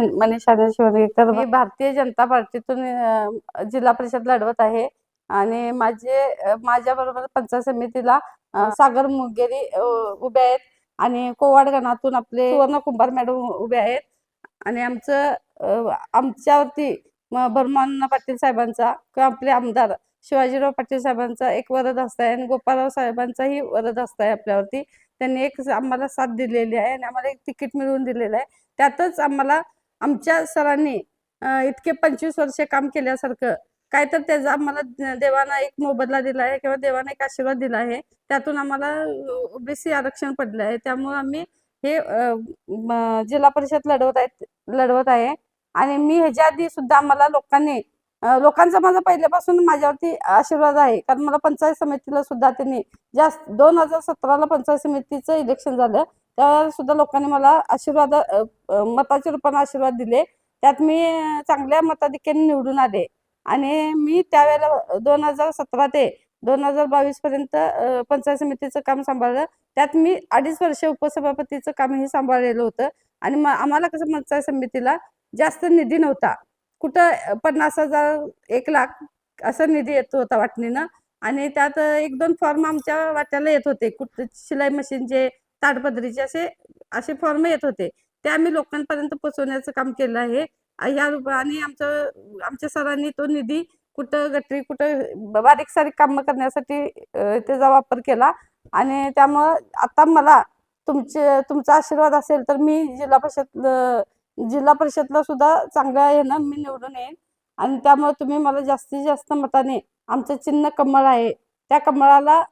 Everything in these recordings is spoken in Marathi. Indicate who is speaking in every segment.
Speaker 1: मनीषा शिवणेकर मी भारतीय जनता पार्टीतून जिल्हा परिषद लढवत आहे. आणि माझे माझ्या बरोबर पंचायत समितीला सागर मुंगेरी उभे आहेत. आणि कोवाड गणातून आपले सुवर्ण कुंभार मॅडम उभे आहेत. आणि आमचं आमच्यावरती म- पाटील साहेबांचा किंवा आपले आमदार शिवाजीराव पाटील साहेबांचा एक वरद हस्ता आहे आणि गोपाळराव साहेबांचाही वरद हस्ता आहे आपल्यावरती. त्यांनी एक आम्हाला साथ दिलेली आहे आणि आम्हाला एक तिकीट मिळवून दिलेलं आहे. त्यातच आम्हाला आमच्या सरांनी इतके पंचवीस वर्ष काम केल्यासारखं काय तर त्याचा आम्हाला देवाना एक मोबदला दिला आहे किंवा देवानं एक आशीर्वाद दिला आहे त्यातून आम्हाला ओबीसी आरक्षण पडलं आहे. त्यामुळे आम्ही हे जिल्हा परिषद लढवत आहेत लढवत आहे. आणि मी ह्याच्या आधी सुद्धा आम्हाला लोकांनी लोकांचा माझा पहिल्यापासून माझ्यावरती आशीर्वाद आहे. कारण मला पंचायत समितीला सुद्धा त्यांनी जास्त दोन हजार सतराला पंचायत समितीचं इलेक्शन झालं. त्या सुद्धा लोकांनी मला आशीर्वाद मताच्या रूपाने आशीर्वाद दिले. त्यात मी चांगल्या मताधिक्याने निवडून आले. आणि मी त्यावेळेला दोन हजार सतरा ते दोन हजार बावीस पर्यंत पंचायत समितीचं काम सांभाळलं. त्यात मी अडीच वर्ष उपसभापतीचं कामही सांभाळलेलं होतं. आणि मग आम्हाला कसं पंचायत समितीला जास्त निधी नव्हता. कुठं पन्नास हजार एक लाख असा निधी येत होता वाटणीनं. आणि त्यात एक दोन फॉर्म आमच्या वाट्याला येत होते. कुठं शिलाई मशीनचे ताडपदरीचे असे असे फॉर्म येत होते. ते आम्ही लोकांपर्यंत पोहोचवण्याचं काम केलं आहे. या रूपाने आणि आमचं आमच्या सरांनी तो निधी कुठं गटरी कुठं बारीक सारीक कामं करण्यासाठी त्याचा वापर केला. आणि त्यामुळं आता मला तुमचे तुमचा आशीर्वाद असेल तर मी जिल्हा परिषद जिल्हा परिषदला सुद्धा चांगलं आहे ना मी निवडून येईन. आणि त्यामुळे तुम्ही मला जास्तीत जास्त मताने आमचं चिन्ह कमळ आहे. त्या कमळाला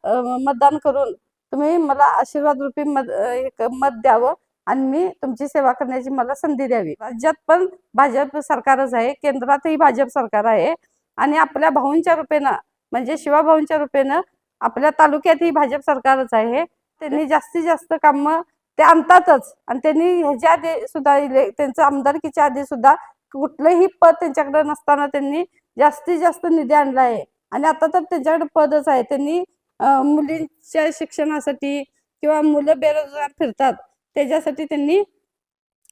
Speaker 1: मतदान करून तुम्ही मला आशीर्वाद रूपी मत एक मत द्यावं आणि मी तुमची सेवा करण्याची मला संधी द्यावी. राज्यात पण भाजप सरकारच आहे केंद्रातही भाजप सरकार आहे आणि आपल्या भाऊंच्या रूपेनं म्हणजे शिवाभाऊंच्या रूपेनं आपल्या तालुक्यातही भाजप सरकारच आहे. त्यांनी जास्तीत जास्त कामं ते आणतातच आणि त्यांनी ह्याच्या आधी सुद्धा त्यांचं आमदारकीच्या आधी सुद्धा कुठलंही पद त्यांच्याकडे नसताना त्यांनी जास्तीत जास्त निधी आणला आहे. आणि आता तर त्यांच्याकडे पदच आहे. त्यांनी मुलींच्या शिक्षणासाठी किंवा मुलं बेरोजगार फिरतात त्याच्यासाठी त्यांनी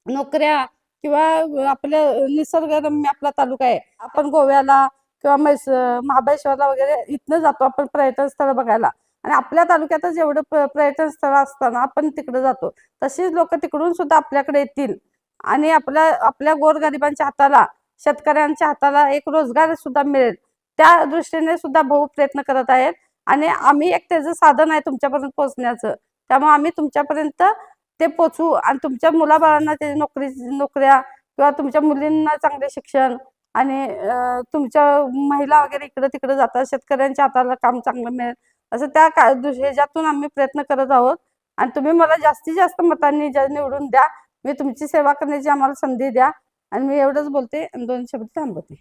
Speaker 1: नोकऱ्या किंवा आपलं निसर्गरम्य आपला तालुका आहे. आपण गोव्याला किंवा मैस महाबळेश्वरला वगैरे इथनं जातो आपण पर्यटन स्थळ बघायला. आणि आपल्या तालुक्यातच एवढं पर्यटन स्थळ असताना आपण तिकडे जातो. तशीच लोक तिकडून सुद्धा आपल्याकडे येतील. आणि आपल्या आपल्या गोरगरिबांच्या हाताला शेतकऱ्यांच्या हाताला एक रोजगार सुद्धा मिळेल. त्या दृष्टीने सुद्धा भाऊ प्रयत्न करत आहेत. आणि आम्ही एक त्याचं साधन आहे तुमच्यापर्यंत पोहोचण्याचं. त्यामुळे आम्ही तुमच्यापर्यंत ते पोचवू आणि तुमच्या मुलाबाळांना ते नोकरी नोकऱ्या किंवा तुमच्या मुलींना चांगले शिक्षण आणि तुमच्या महिला वगैरे इकडे तिकडे जातात शेतकऱ्यांच्या हाताला काम चांगलं मिळेल असं त्या का ह्याच्यातून आम्ही प्रयत्न करत आहोत. आणि तुम्ही मला जास्तीत जास्त मतांनी ज्या निवडून द्या मी तुमची सेवा करण्याची आम्हाला संधी द्या आणि मी एवढंच बोलते आणि दोन शब्द थांबवते.